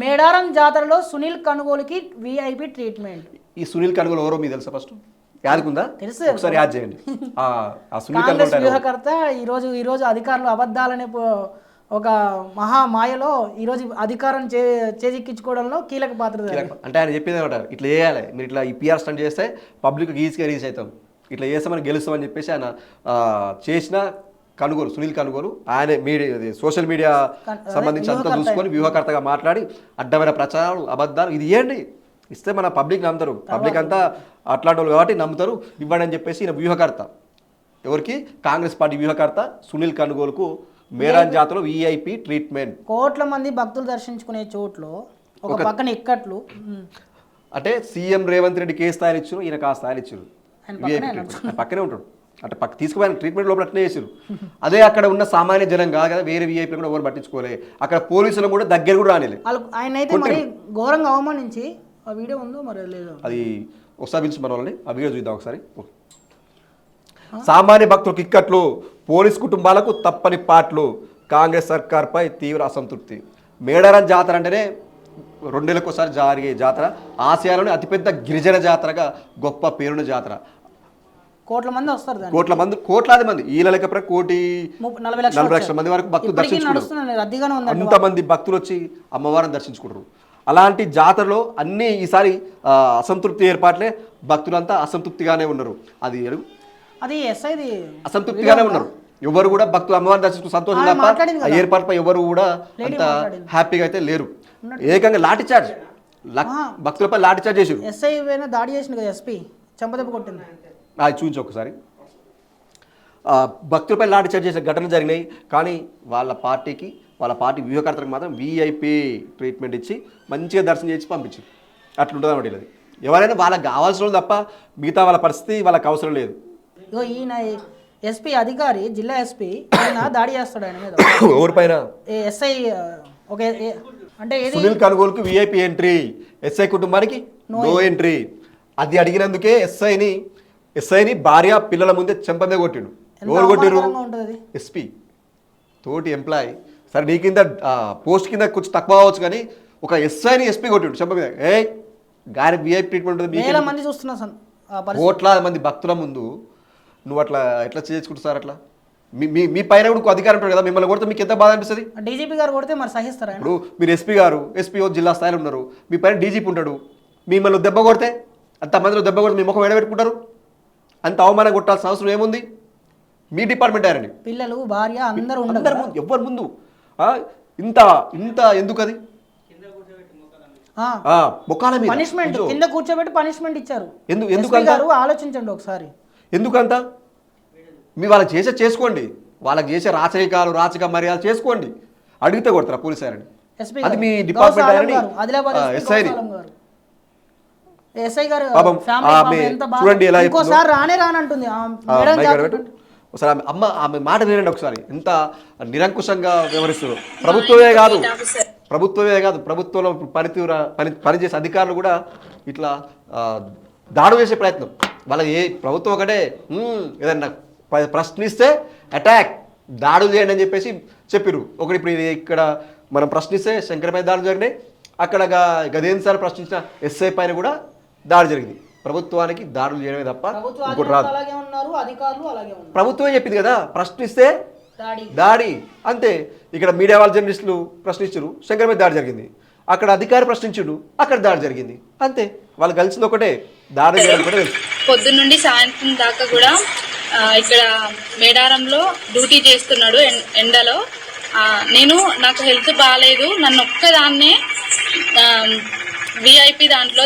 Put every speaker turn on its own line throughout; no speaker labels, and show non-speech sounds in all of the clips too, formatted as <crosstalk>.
మేడారం జాతరలో Sunil కనుగోలుకి VIP treatment
ఈ సునీల్ కనుగోలు ఎవరో మీకు తెలుసా ఫస్ట్? యాదకుందా?
తెలుసు.
ఒకసారి యాద్ చేయండి. ఆ సునీల్
కాంగ్రెస్ వ్యూహకర్త ఈరోజు ఈరోజు అధికారులు అబద్ధాలనే ఒక మహా మాయలో ఈరోజు అధికారం చే చేజిక్కించుకోవడంలో కీలక పాత్ర.
అంటే ఆయన చెప్పింది అనమాట ఇట్లా చేయాలి. మీరు ఇట్లా ఈ పిఆర్ స్టంట్ చేస్తే పబ్లిక్ ఈజీగా రీచ్ అవుతాం. ఇట్లా చేస్తే మనం గెలుస్తామని చెప్పేసి ఆయన చేసిన కనుగోలు సునీల్ కనుగోలు. ఆయన మీడియా సోషల్ మీడియా సంబంధించి అంతా. చూసుకొని వ్యూహకర్తగా మాట్లాడి అడ్డమైన ప్రచారాలు అబద్ధాలు ఇది ఇవ్వండి ఇస్తే మన పబ్లిక్ నమ్ముతారు. పబ్లిక్ అంతా అట్లాంటి వాళ్ళు కాబట్టి నమ్ముతారు. ఇవ్వండి అని చెప్పేసి ఈయన వ్యూహకర్త. ఎవరికి? కాంగ్రెస్ పార్టీ వ్యూహకర్త సునీల్ కనుగోలుకు మేరాన్ జాతరలో విఐపి ట్రీట్మెంట్.
కోట్ల మంది భక్తులు దర్శించుకునే చోట్లో ఒక పక్కన ఇక్కట్లు.
అంటే సీఎం రేవంత్ రెడ్డికి ఏ స్థాయిలు ఇచ్చారు ఈయనకు ఆ స్థాయిలు ఇచ్చారు పక్కనే ఉంటాడు. అంటే పక్క తీసుకుపోయిన ట్రీట్మెంట్ లోపల అట్లనే చేశారు అదే అక్కడ ఉన్న సామాన్య జనం కాదు కదా వేరే వీఐపీ కూడా ఎవరు పట్టించుకోలే. అక్కడ పోలీసులు కూడా దగ్గర కూడా రానిలే.
ఆయన అయితే మరి ఘోరంగా అవమానించి ఆ వీడియో ఉందో మరి లేదు.
అది ఒకసారి పిలిచి మన వాళ్ళని ఆ వీడియో చూద్దాం ఒకసారి. సామాన్య భక్తులకు ఇక్కట్లు పోలీస్ కుటుంబాలకు తప్పని పాటలు కాంగ్రెస్ సర్కార్పై తీవ్ర అసంతృప్తి. మేడారం జాతర అంటేనే రెండేళ్ళకి ఒకసారి జరిగే జాతర ఆసియాలోని అతిపెద్ద గిరిజన జాతరగా గొప్ప పేరున్న జాతర.
కోట్ల మంది వస్తారు
కోట్ల మంది కోట్లాది మంది. ఈల లెక్క కోటి
నలభై లక్షలు
మంది వరకు భక్తులు దర్శించుకుంటారు అంతమంది భక్తులు వచ్చి అమ్మవారిని దర్శించుకుంటారు అలాంటి జాతరలో అన్ని ఈసారి అసంతృప్తి ఏర్పాట్లే. భక్తులంతా అసంతృప్తిగానే ఉన్నారు. అది
అది ఎస్ఐది
అసంతృప్తిగానే ఉన్నారు. ఎవరు కూడా భక్తులు అమ్మవారిని దర్శించుకుని సంతోషం తప్ప ఏర్పాటుపై ఎవరు కూడా అంత. హ్యాపీగా అయితే లేరు. ఏకంగా లాఠీ చార్జ్. భక్తులపై లాఠీ చార్జ్ చేసారు.
ఎస్ఐ దాడి చేసింది కదా ఎస్పీ. చెంపదెబ్బ కొట్టింది
అది చూపించు ఒకసారి భక్తులపై లాఠీ చార్జ్ చేసే ఘటనలు జరిగినాయి. కానీ వాళ్ళ పార్టీకి వాళ్ళ పార్టీ వ్యూహకర్తలకు మాత్రం వీఐపీ ట్రీట్మెంట్ ఇచ్చి మంచిగా దర్శనం చేసి పంపించారు. అట్లుంటుంది అన్నమాట ఇది ఎవరైనా వాళ్ళకి కావాల్సిన తప్ప మిగతా వాళ్ళ పరిస్థితి వాళ్ళకి అవసరం లేదు.
ఇగో ఈయన ఎస్పీ అధికారి జిల్లా ఎస్పీ ఈయన దాడి చేస్తాడు ఆయన మీద. <coughs>
ఎవరిపైన
ఎస్ఐ ఒక అంటే ఏది?
సునీల్ కనుగోలుకు విఐపి ఎంట్రీ ఎస్ఐ కుటుంబానికి నో ఎంట్రీ అది అడిగినందుకే ఎస్ఐని ఎస్ఐని భార్య పిల్లల ముందే చెంప మీద కొట్టిండు. ఎవరు కొట్టిరు
ఉంటుంది.
ఎస్పీ. తోటి ఎంప్లాయ్. సరే నీ కింద పోస్ట్ కింద కొంచెం తక్కువ అవ్వచ్చు కానీ ఒక ఎస్ఐని ఎస్పీ కొట్టిండు చెంప మీద. ఏ గారి విఐపి ట్రీట్మెంట్ ఉంటుంది
మంది చూస్తున్నా
కోట్లాది మంది భక్తుల ముందు నువ్వు అట్లా ఎట్లా చేసుకుంటు సార్ అట్లా? మీ మీ పైన కూడా అధికారం ఉంటాడు కదా మిమ్మల్ని కొడితే మీకు ఎంత బాధ అనిపిస్తుంది?
డీజీపీ గారు కొడితే మరి సహిస్తారా?
ఇప్పుడు మీరు ఎస్పీ గారు ఎస్పీ జిల్లా స్థాయిలో ఉన్నారు మీ పైన డీజీపీ ఉంటాడు మిమ్మల్ని దెబ్బ కొడితే అంతమందిలో దెబ్బ కొడితే మీ ముఖం ఎడబెట్టుకుంటారు? అంత అవమానం కొట్టాల్సిన అవసరం ఏముంది? మీ డిపార్ట్మెంట్ ఆయనని.
పిల్లలు భార్య అందరూ
అందరి ముందు ఎవ్వరి ముందు? ఆ, ఇంత ఇంత ఎందుకు అది ఆ, ముఖాల మీద.
పనిష్మెంట్. కింద కూర్చోబెట్టి పనిష్మెంట్ ఇచ్చారు.
ఎందు ఎందుకు
గారు ఆలోచించండి ఒకసారి.
ఎందుకంత? మీ వాళ్ళకి చేసే చేసుకోండి. వాళ్ళకి చేసే రాచరికాలు రాచక మర్యాదలు చేసుకోండి. అడిగితే కొడతారా పోలీస్ ఆయనని?
ఎస్పీ
అది మీ డిపార్ట్మెంట్ ఎస్ఐని.
ఎస్ఐ గారు
చూడండి ఎలా.
ఇంకోసారి రానే రానంటుంది.
ఒకసారి ఆమె అమ్మ ఆమె మాట వినండి ఒకసారి. ఎంత నిరంకుశంగా వ్యవహరిస్తారు ప్రభుత్వమే కాదు ప్రభుత్వమే కాదు ప్రభుత్వంలో పనితీవ్ర పని పనిచేసే అధికారులు కూడా ఇట్లా దాడు చేసే ప్రయత్నం. వాళ్ళకి ఏ ప్రభుత్వం ఒకటే "మ్మ్, ఏదన్నా ప్రశ్నిస్తే అటాక్ దాడులు చేయండి అని చెప్పేసి చెప్పిర్రు. ఒకటి ఇప్పుడు ఇక్కడ మనం ప్రశ్నిస్తే శంకరపై దాడులు జరిగినాయి. అక్కడ గ- గదేన్ సార్ ప్రశ్నించిన ఎస్ఐ పైన కూడా దాడి జరిగింది. ప్రభుత్వానికి దాడులు చేయడమే తప్ప
ప్రభుత్వ
ఇంకోటి రాదు.
అలాగే ఉన్నారు అధికారులు అలాగే ఉన్నారు.
ప్రభుత్వమే చెప్పింది కదా ప్రశ్నిస్తే
దాడి.
దాడి. అంతే. ఇక్కడ మీడియా వాళ్ళ జర్నలిస్టులు ప్రశ్నించరు. శంకర్ మీద దాడి జరిగింది. అక్కడ అధికారి ప్రశ్నించుడు. అక్కడ దాడి జరిగింది. అంతే. వాళ్ళు కలిసింది ఒకటే. దాడి చేయడం
పొద్దున్న నుండి సాయంత్రం దాకా కూడా ఇక్కడ మేడారంలో డ్యూటీ చేస్తున్నాడు ఎన్- ఎండలో. నేను నాకు హెల్త్ బాగాలేదు నన్ను ఒక్కదాన్నే విఐపి దాంట్లో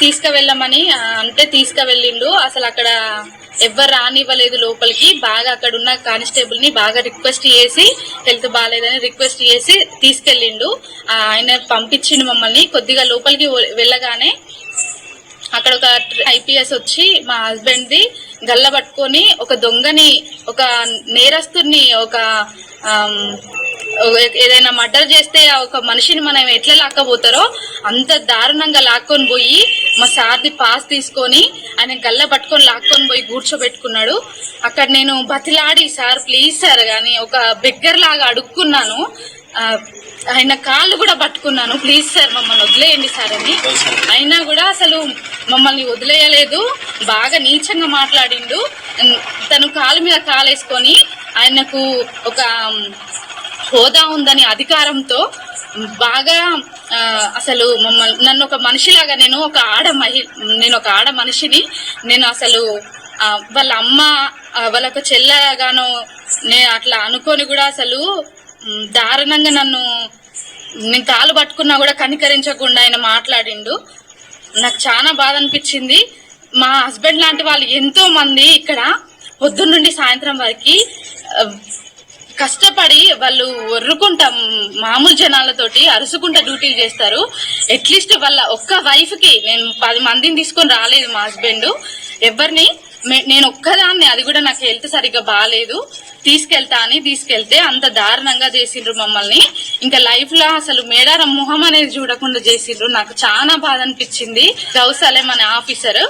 తీసుకువెళ్ళమని అంటే తీసుకువెళ్ళిండు. అసలు అక్కడ ఎవ్వరు రానివ్వలేదు లోపలికి. బాగా అక్కడ ఉన్న కానిస్టేబుల్ని బాగా రిక్వెస్ట్ చేసి హెల్త్ బాగాలేదని రిక్వెస్ట్ చేసి తీసుకెళ్ళిండు. ఆయన పంపించిండు మమ్మల్ని. కొద్దిగా లోపలికి వెళ్ళగానే అక్కడ ఒక ఐపీఎస్ వచ్చి మా హస్బెండ్ ది గల్ల పట్టుకొని ఒక దొంగని ఒక నేరస్తుని ఒక ఏదైనా మర్డర్ చేస్తే ఒక మనిషిని మనం ఎట్లా లాక్కపోతారో అంత దారుణంగా లాక్కొని పోయి మా సార్ది పాస్ తీసుకొని ఆయన గల్ల పట్టుకొని లాక్కొని పోయి కూర్చోబెట్టుకున్నాడు. అక్కడ నేను బతిలాడి సార్ ప్లీజ్ సార్ కానీ ఒక బెగ్గర్ లాగా అడుక్కున్నాను. ఆయన కాళ్ళు కూడా పట్టుకున్నాను. ప్లీజ్ సార్ మమ్మల్ని వదిలేయండి సార్ అని. అయినా కూడా అసలు మమ్మల్ని వదిలేయలేదు. బాగా నీచంగా మాట్లాడిండు. తను కాలు మీద కాలేసుకొని ఆయనకు ఒక హోదా ఉందని అధికారంతో బాగా అసలు మమ్మల్ని నన్ను ఒక మనిషిలాగా నేను ఒక ఆడ మహి నేను ఒక ఆడ మనిషిని నేను అసలు వాళ్ళ అమ్మ వాళ్ళకు వాళ్ళ ఒక నేను అట్లా అనుకొని కూడా అసలు దారుణంగా నన్ను నేను కాలు పట్టుకున్నా కూడా కనికరించకుండా ఆయన మాట్లాడిండు. నాకు చాలా బాధ అనిపించింది. మా హస్బెండ్ లాంటి వాళ్ళు ఎంతో మంది ఇక్కడ పొద్దున్న నుండి సాయంత్రం వరకు కష్టపడి వాళ్ళు ఒర్రుకుంటా మామూలు జనాలతోటి అరుసుకుంటా డ్యూటీలు చేస్తారు. అట్లీస్ట్ వాళ్ళ ఒక్క వైఫ్కి నేను పది మందిని తీసుకొని రాలేదు మా హస్బెండ్ ఎవరిని? నేను ఒక్కదాన్ని అది కూడా నాకు హెల్త్ సరిగ్గా బాగాలేదు తీసుకెళ్తా అని తీసుకెళ్తే అంత దారుణంగా చేసిండ్రు మమ్మల్ని. ఇంకా లైఫ్లో అసలు మేడారం మొహం అనేది చూడకుండా చేసిండ్రు. నాకు చాలా బాధ అనిపించింది. గౌసలేం అనే ఆఫీసర్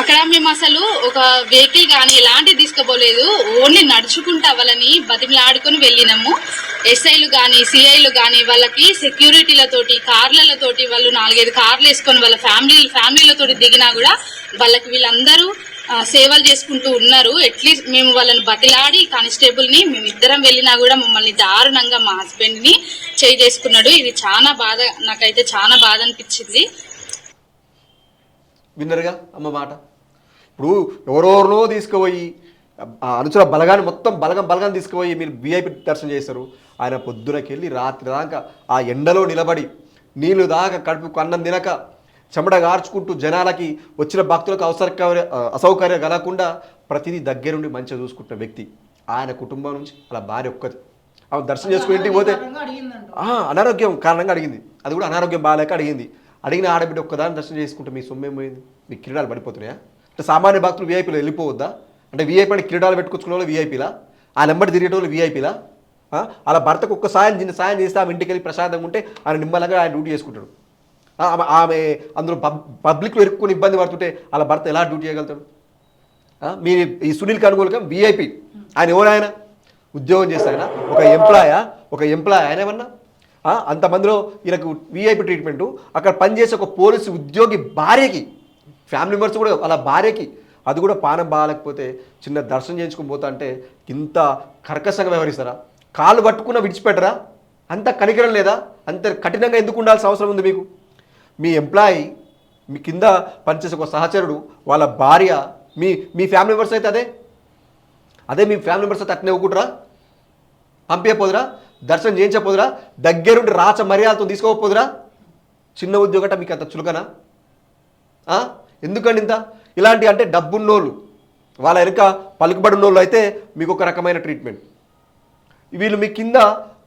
అక్కడ మేము అసలు ఒక వెహికల్ కానీ ఎలాంటివి తీసుకోబోలేదు. ఓన్లీ నడుచుకుంటా వాళ్ళని బతిమలాడుకొని వెళ్ళినాము. ఎస్ఐలు కానీ సిఐలు కానీ వాళ్ళకి సెక్యూరిటీలతోటి కార్లతోటి వాళ్ళు నాలుగైదు కార్లు వేసుకొని వాళ్ళ ఫ్యామిలీ ఫ్యామిలీలతోటి దిగినా కూడా వాళ్ళకి వీళ్ళందరూ సేవలు చేసుకుంటూ ఉన్నారు. అట్లీస్ట్ మేము వాళ్ళని బతిలాడి కానిస్టేబుల్ని మేము ఇద్దరం వెళ్ళినా కూడా మమ్మల్ని దారుణంగా మా హస్బెండ్ని చేయి చేసుకున్నాడు. ఇది చాలా బాధ నాకైతే చాలా బాధ అనిపించింది.
విన్నరుగా అమ్మ మాట. ఇప్పుడు ఎవరెవరినో తీసుకుపోయి ఆ అనుచర బలగాన్ని మొత్తం బలగం బలగాన్ని తీసుకుపోయి మీరు విఐపి దర్శనం చేశారు. ఆయన పొద్దునకెళ్ళి రాత్రి దాకా ఆ ఎండలో నిలబడి నీళ్ళు దాకా కడుపు అన్నం తినక చెమట గార్చుకుంటూ జనాలకి వచ్చిన భక్తులకు అవసరకర అసౌకర్యం కలగకుండా ప్రతిదీ దగ్గరుండి మంచిగా చూసుకుంటున్న వ్యక్తి. ఆయన కుటుంబం నుంచి అలా భార్య ఒక్కది. ఆమె దర్శనం చేసుకుని ఇంటికి పోతే అనారోగ్యం కారణంగా అడిగింది. అది కూడా అనారోగ్యం బాగాలేక అడిగింది. అడిగిన ఆడబిడ్డ ఒక్కదాన్ని దర్శనం చేసుకుంటే మీ సొమ్మేం పోయింది? మీ కిరీటాలు పడిపోతున్నాయా? అంటే సామాన్య భక్తులు వీఐపీలో వెళ్ళిపోవద్దా? అంటే వీఐపీ అంటే కిరీటాలు పెట్టుకొచ్చుకునే వాళ్ళు వీఐపీలా ఆ నెంబర్ తిరిగేటోళ్ళు వీఐపీలా అలా భర్తకు ఒక్క సాయం చిన్న సాయం చేస్తే ఆమె ఇంటికి వెళ్ళి ప్రశాంతంగా ఉంటే ఆయన నిమ్మలంగా ఆయన డ్యూటీ చేసుకుంటాడు. ఆమె ఆమె అందులో పబ్ పబ్లిక్లో ఎరుక్కుని ఇబ్బంది పడుతుంటే అలా భర్త ఎలా డ్యూటీ చేయగలుగుతాడు? మీ ఈ సునీల్ కనుగోలుగా వీఐపీ ఆయన ఎవరు ఆయన? ఉద్యోగం చేస్తే ఆయన. ఒక ఎంప్లాయా ఒక ఎంప్లాయ్ ఆయన ఏమన్నా? అంతమందిలో ఈయనకు వీఐపీ ట్రీట్మెంటు అక్కడ పనిచేసే ఒక పోలీసు ఉద్యోగి భార్యకి ఫ్యామిలీ మెంబర్స్ కూడా అలా భార్యకి అది కూడా పానం బాగాలేకపోతే చిన్న దర్శనం చేయించుకుని పోతా అంటే ఇంత కర్కశంగా వ్యవహరిస్తారా? కాళ్ళు పట్టుకున్న విడిచిపెట్టరా? అంత కనికరం లేదా? అంత కఠినంగా ఎందుకు ఉండాల్సిన అవసరం ఉంది మీకు? మీ ఎంప్లాయీ మీ కింద పనిచేసే ఒక సహచరుడు వాళ్ళ భార్య మీ మీ ఫ్యామిలీ మెంబర్స్ అయితే అదే? అదే మీ ఫ్యామిలీ మెంబర్స్ అయితే అట్నే ఒప్పుకుంటారా? పంపించపోదురా దర్శనం చేయించపోదురా దగ్గరుండి రాచ మర్యాదతో తీసుకోకపోదురా? చిన్న ఉద్యోగట మీకు అంత చులకనా? ఎందుకండి ఇంత? ఇలాంటి అంటే డబ్బున్నోళ్ళు వాళ్ళ వెనుక పలుకుబడినోళ్ళు అయితే మీకు ఒక రకమైన ట్రీట్మెంట్ వీళ్ళు మీ కింద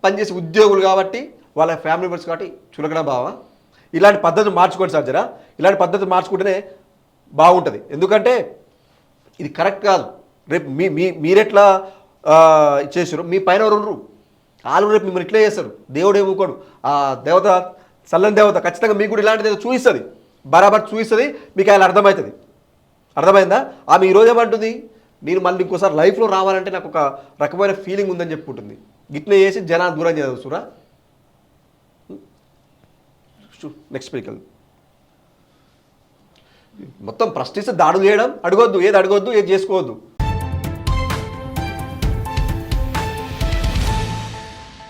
పనిచేసే ఉద్యోగులు కాబట్టి వాళ్ళ ఫ్యామిలీ మెంబర్స్ కాబట్టి చులకన భావ. ఇలాంటి పద్ధతి మార్చుకోండి సార్ జరా. ఇలాంటి పద్ధతి మార్చుకుంటేనే బాగుంటుంది. ఎందుకంటే ఇది కరెక్ట్ కాదు. రేపు మీ మీ మీరెట్లా ఆ, చేసారు మీ పైన ఎవరు వాళ్ళు రేపు మిమ్మల్ని ఇట్లే చేస్తారు. దేవుడు ఏమనుకోడు. ఆ దేవత చల్లని దేవత ఖచ్చితంగా మీకు కూడా ఇలాంటిది ఏదో చూపిస్తుంది. బరాబర్ చూపిస్తుంది. మీకు ఆయన అర్థమవుతుంది. అర్థమైందా? ఆమె ఈరోజు ఏమంటుంది? నేను మళ్ళీ ఇంకోసారి లైఫ్లో రావాలంటే నాకు ఒక రకమైన ఫీలింగ్ ఉందని చెప్పుకుంటుంది. గిట్నే చేసి జనాన్ని దూరం చేయవచ్చురా నెక్స్ట్ స్పీకర్ మొత్తం ప్రశ్నిస్తే దాడులు చేయడం అడగొద్దు ఏది అడగొద్దు ఏది చేసుకోవద్దు.